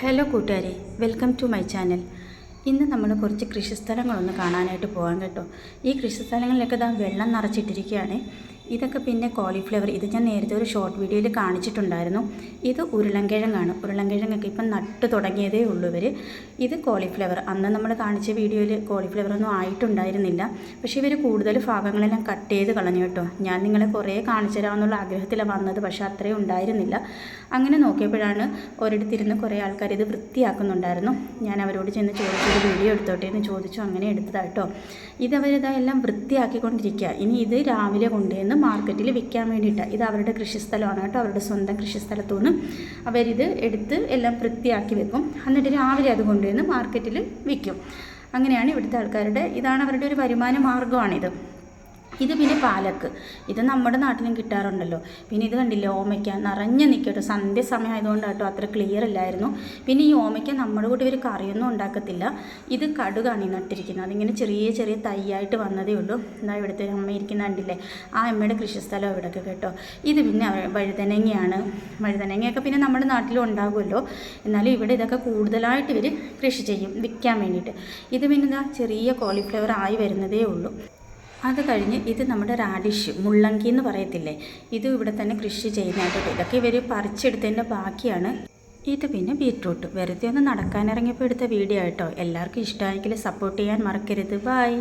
Hello കൂട്ടുകാരെ welcome to my channel. ഇന്ന് നമ്മൾ കുറച്ച് കൃഷിസ്ഥലങ്ങളൊന്ന് കാണാനായിട്ട് പോകാൻ കേട്ടോ. ഈ കൃഷിസ്ഥലങ്ങളിലൊക്കെ ഇതാ വെള്ളം നിറച്ചിട്ടിരിക്കുകയാണ്. ഇതൊക്കെ പിന്നെ കോളിഫ്ലവർ ഇത് ഞാൻ നേരത്തെ ഒരു ഷോർട്ട് വീഡിയോയിൽ കാണിച്ചിട്ടുണ്ടായിരുന്നു. ഇത് ഉരുളൻകിഴങ്ങാണ്. ഉരുളൻകിഴങ്ങൊക്കെ ഇപ്പം നട്ട് തുടങ്ങിയതേ ഉള്ളൂ ഇവർ ഇത് കോളിഫ്ലവർ അന്ന് നമ്മൾ കാണിച്ച വീഡിയോയിൽ കോളിഫ്ലവർ ഒന്നും ആയിട്ടുണ്ടായിരുന്നില്ല. പക്ഷേ ഇവർ കൂടുതൽ ഭാഗങ്ങളെല്ലാം കട്ട് ചെയ്ത് കളഞ്ഞു കേട്ടോ. ഞാൻ നിങ്ങളെ കുറേ കാണിച്ചു തരാമെന്നുള്ള ആഗ്രഹത്തിലാണ് വന്നത്. പക്ഷേ അത്രയും ഉണ്ടായിരുന്നില്ല. അങ്ങനെ നോക്കിയപ്പോഴാണ് ഒരിടത്തിരുന്ന് കുറേ ആൾക്കാർ ഇത് വൃത്തിയാക്കുന്നുണ്ടായിരുന്നു. ഞാൻ അവരോട് ചെന്ന് ചോദിച്ചൊരു വീഡിയോ എടുത്തോട്ടെ? എന്ന് ചോദിച്ചു. അങ്ങനെ എടുത്തതാട്ടോ ഇതവരിതാ എല്ലാം വൃത്തിയാക്കിക്കൊണ്ടിരിക്കുക. ഇനി ഇത് രാവിലെ കൊണ്ടുവന്ന് മാർക്കറ്റിൽ വിൽക്കാൻ വേണ്ടിയിട്ടാണ് ഇത് അവരുടെ കൃഷിസ്ഥലമാണ് കേട്ടോ. അവരുടെ സ്വന്തം കൃഷിസ്ഥലത്തു നിന്ന് അവരിത് എടുത്ത് എല്ലാം വൃത്തിയാക്കി വെക്കും. എന്നിട്ട് രാവിലെ അത് കൊണ്ടുവന്ന് മാർക്കറ്റിൽ വിൽക്കും അങ്ങനെയാണ് ഇവിടുത്തെ ആൾക്കാരുടെ ഇതാണ് അവരുടെ ഒരു വരുമാന മാർഗമാണിത്. ഇത് പിന്നെ പാലക്ക്. ഇത് നമ്മുടെ നാട്ടിലും കിട്ടാറുണ്ടല്ലോ. പിന്നെ ഇത് കണ്ടില്ലേ ഓമയ്ക്ക? നിറഞ്ഞു നിൽക്കട്ടോ. സന്ധ്യ സമയം ആയതുകൊണ്ട് കേട്ടോ അത്ര ക്ലിയർ ഇല്ലായിരുന്നു പിന്നെ ഈ ഓമയ്ക്ക നമ്മുടെ കൂടെ ഒരു കറിയൊന്നും ഉണ്ടാക്കത്തില്ല. ഇത് കടുകാണ് ഈ നട്ടിരിക്കുന്നത്. അതിങ്ങനെ ചെറിയ ചെറിയ തൈയായിട്ട് വന്നതേ ഉള്ളൂ. എന്താ ഇവിടുത്തെ അമ്മ ഇരിക്കുന്ന കണ്ടില്ലേ? ആ അമ്മയുടെ കൃഷിസ്ഥലം ഇവിടെയൊക്കെ കേട്ടോ. ഇത് പിന്നെ വഴുതനങ്ങയാണ്. വഴുതനങ്ങയൊക്കെ പിന്നെ നമ്മുടെ നാട്ടിലും ഉണ്ടാകുമല്ലോ. എന്നാലും ഇവിടെ ഇതൊക്കെ കൂടുതലായിട്ട് ഇവർ കൃഷി ചെയ്യും വിൽക്കാൻ വേണ്ടിയിട്ട്. ഇത് പിന്നെ ചെറിയ കോളിഫ്ലവർ ആയി വരുന്നതേ ഉള്ളൂ. അത് കഴിഞ്ഞ് ഇത് നമ്മുടെ റാഡിഷ് മുള്ളങ്കി എന്ന് പറയത്തില്ലേ? ഇത് ഇവിടെ തന്നെ കൃഷി ചെയ്യുന്നതായിട്ട് ഇതൊക്കെ ഇവർ പറിച്ചെടുത്തതിന്റെ ബാക്കിയാണ്. ഇത് പിന്നെ ബീട്രൂട്ട് വെറുതെ ഒന്ന് നടക്കാനിറങ്ങിയപ്പോൾ എടുത്ത വീഡിയോ ആയിട്ടോ എല്ലാവർക്കും ഇഷ്ടമായെങ്കിൽ സപ്പോർട്ട് ചെയ്യാൻ മറക്കരുത്. ബായ്